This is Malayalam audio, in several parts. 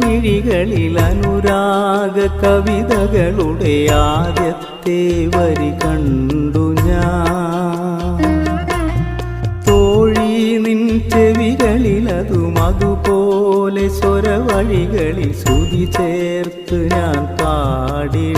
മിഴികളിൽ അനുരാഗ കവിതകളുടെ ആദ്യത്തെ വരി കണ്ടു ഞാൻ. തോഴി നിൻ ചെവികളിൽ അതും അതുപോലെ സ്വരവഴികളിൽ ശ്രുതി ചേർത്ത് ഞാൻ പാടിടാം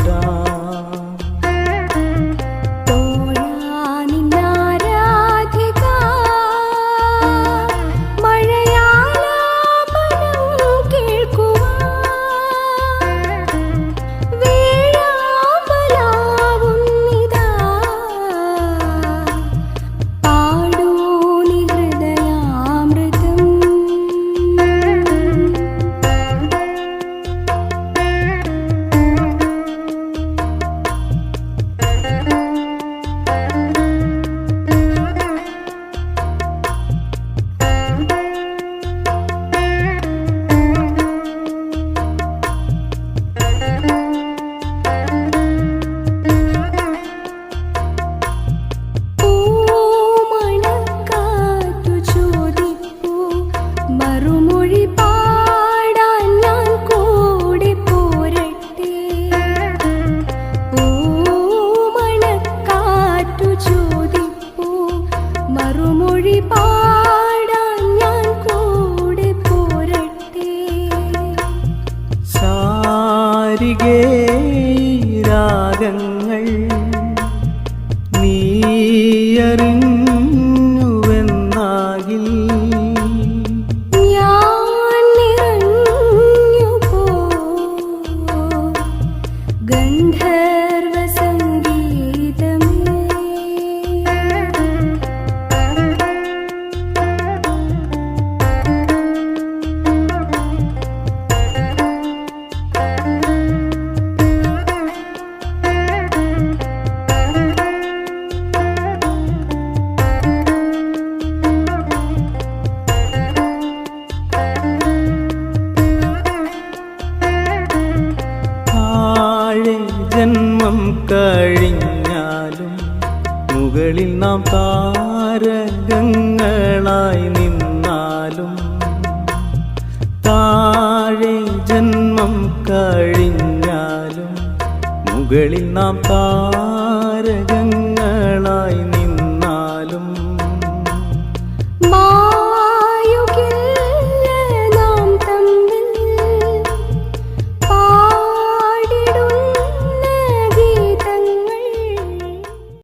രാഗങ്ങൾ നീയറിഞ്ഞുവെന്നാകിൽ ഞാൻ നിറഞ്ഞു പോ ഗന്ധർവ കഴിഞ്ഞാലും മുകളിൽ നാം താരകങ്ങളായി നിന്നാലും താഴെ ജന്മം കഴിഞ്ഞാലും മുകളിൽ നാം താരകങ്ങളായി